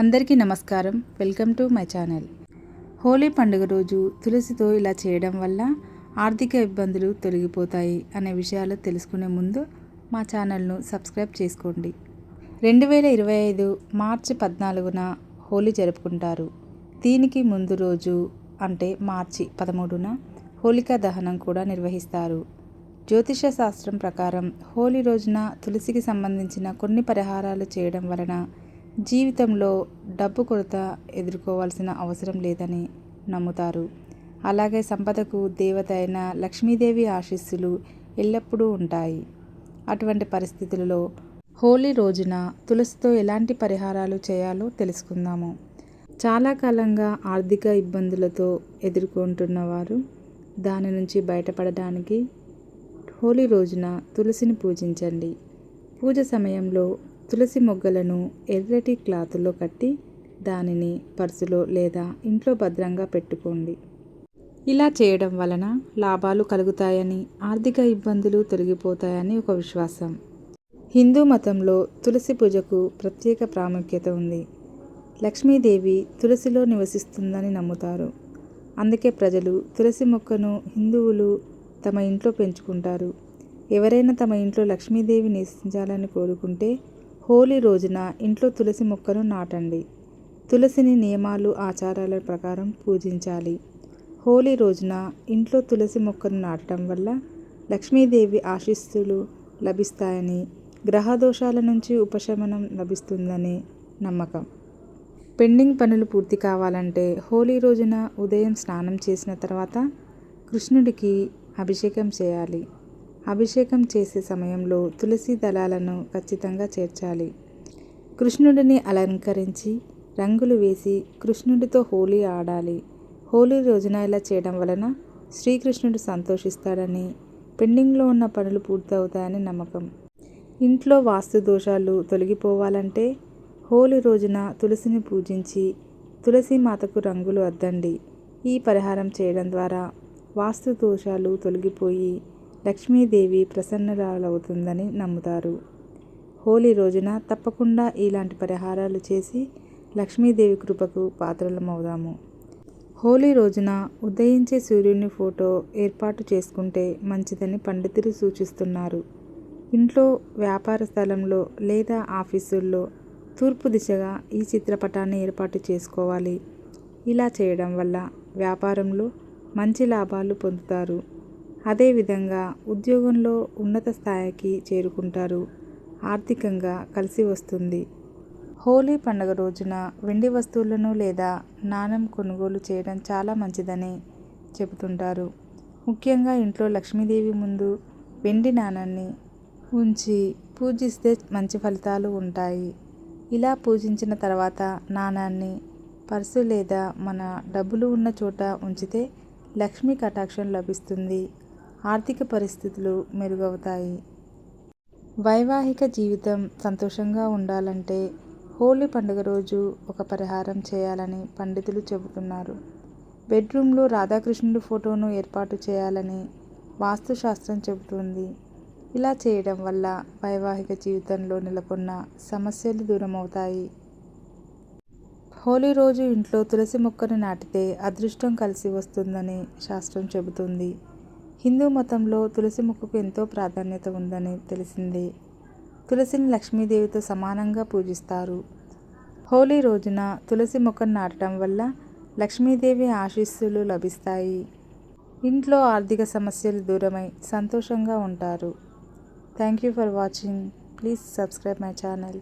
అందరికీ నమస్కారం. Welcome to my channel. Holi పండుగ రోజు తులసితో ఇలా చేయడం వల్ల ఆర్థిక ఇబ్బందులు తొలగిపోతాయి అనే విషయాలు తెలుసుకునే ముందు మా ఛానల్ను సబ్స్క్రైబ్ చేసుకోండి. రెండు వేల ఇరవై ఐదు మార్చి పద్నాలుగున హోలీ జరుపుకుంటారు. దీనికి ముందు రోజు అంటే మార్చి పదమూడున హోలికా దహనం కూడా నిర్వహిస్తారు. జ్యోతిష శాస్త్రం ప్రకారం హోలీ రోజున తులసికి సంబంధించిన కొన్ని పరిహారాలు చేయడం వలన జీవితంలో డబ్బు కొరత ఎదుర్కోవాల్సిన అవసరం లేదని నమ్ముతారు. అలాగే సంపదకు దేవత అయిన లక్ష్మీదేవి ఆశీస్సులు ఎల్లప్పుడూ ఉంటాయి. అటువంటి పరిస్థితులలో హోలీ రోజున తులసితో ఎలాంటి పరిహారాలు చేయాలో తెలుసుకుందాము. చాలా కాలంగా ఆర్థిక ఇబ్బందులతో ఎదుర్కొంటున్నవారు దాని నుంచి బయటపడడానికి హోలీ రోజున తులసిని పూజించండి. పూజ సమయంలో తులసి మొగ్గలను ఎర్రటి క్లాతులో కట్టి దానిని పర్సులో లేదా ఇంట్లో భద్రంగా పెట్టుకోండి. ఇలా చేయడం వలన లాభాలు కలుగుతాయని ఆర్థిక ఇబ్బందులు తొలగిపోతాయని ఒక విశ్వాసం. హిందూ మతంలో తులసి పూజకు ప్రత్యేక ప్రాముఖ్యత ఉంది. లక్ష్మీదేవి తులసిలో నివసిస్తుందని నమ్ముతారు. అందుకే ప్రజలు తులసి మొక్కను హిందువులు తమ ఇంట్లో పెంచుకుంటారు. ఎవరైనా తమ ఇంట్లో లక్ష్మీదేవి నివసించాలని కోరుకుంటే హోలీ రోజున ఇంట్లో తులసి మొక్కను నాటండి. తులసిని నియమాలు ఆచారాల ప్రకారం పూజించాలి. హోలీ రోజున ఇంట్లో తులసి మొక్కను నాటడం వల్ల లక్ష్మీదేవి ఆశీస్సులు లభిస్తాయని గ్రహ దోషాల నుంచి ఉపశమనం లభిస్తుందని నమ్మకం. పెండింగ్ పనులు పూర్తి కావాలంటే హోలీ రోజున ఉదయం స్నానం చేసిన తర్వాత కృష్ణుడికి అభిషేకం చేయాలి. అభిషేకం చేసే సమయంలో తులసి దళాలను ఖచ్చితంగా చేర్చాలి. కృష్ణుడిని అలంకరించి రంగులు వేసి కృష్ణుడితో హోలీ ఆడాలి. హోలీ రోజున ఇలా చేయడం వలన శ్రీకృష్ణుడు సంతోషిస్తాడని పెండింగ్లో ఉన్న పనులు పూర్తవుతాయని నమ్మకం. ఇంట్లో వాస్తు దోషాలు తొలగిపోవాలంటే హోలీ రోజున తులసిని పూజించి తులసి మాతకు రంగులు అద్దండి. ఈ పరిహారం చేయడం ద్వారా వాస్తు దోషాలు తొలగిపోయి లక్ష్మీదేవి ప్రసన్నరాలవుతుందని నమ్ముతారు. హోలీ రోజున తప్పకుండా ఇలాంటి పరిహారాలు చేసి లక్ష్మీదేవి కృపకు పాత్రలమవుదాము. హోలీ రోజున ఉదయించే సూర్యుని ఫోటో ఏర్పాటు చేసుకుంటే మంచిదని పండితులు సూచిస్తున్నారు. ఇంట్లో వ్యాపార స్థలంలో లేదా ఆఫీసుల్లో తూర్పు దిశగా ఈ చిత్రపటాన్ని ఏర్పాటు చేసుకోవాలి. ఇలా చేయడం వల్ల వ్యాపారంలో మంచి లాభాలు పొందుతారు. అదేవిధంగా ఉద్యోగంలో ఉన్నత స్థాయికి చేరుకుంటారు. ఆర్థికంగా కలిసి వస్తుంది. హోలీ పండుగ రోజున వెండి వస్తువులను లేదా నాణం కొనుగోలు చేయడం చాలా మంచిదని చెబుతుంటారు. ముఖ్యంగా ఇంట్లో లక్ష్మీదేవి ముందు వెండి నాణాన్ని ఉంచి పూజిస్తే మంచి ఫలితాలు ఉంటాయి. ఇలా పూజించిన తర్వాత నాణాన్ని పర్సు లేదా మన డబ్బులు ఉన్న చోట ఉంచితే లక్ష్మీ కటాక్షం లభిస్తుంది. ఆర్థిక పరిస్థితులు మెరుగవుతాయి. వైవాహిక జీవితం సంతోషంగా ఉండాలంటే హోలీ పండుగ రోజు ఒక పరిహారం చేయాలని పండితులు చెబుతున్నారు. బెడ్రూమ్లో రాధాకృష్ణుడి ఫోటోను ఏర్పాటు చేయాలని వాస్తుశాస్త్రం చెబుతుంది. ఇలా చేయడం వల్ల వైవాహిక జీవితంలో నెలకొన్న సమస్యలు దూరమవుతాయి. హోలీ రోజు ఇంట్లో తులసి మొక్కను నాటితే అదృష్టం కలిసి వస్తుందని శాస్త్రం చెబుతుంది. హిందూ మతంలో తులసి మొక్కకు ఎంతో ప్రాధాన్యత ఉందని తెలిసింది. తులసిని లక్ష్మీదేవితో సమానంగా పూజిస్తారు. హోలీ రోజున తులసి మొక్కను నాటడం వల్ల లక్ష్మీదేవి ఆశీస్సులు లభిస్తాయి. ఇంట్లో ఆర్థిక సమస్యలు దూరమై సంతోషంగా ఉంటారు. Thank you for watching. Please subscribe my channel.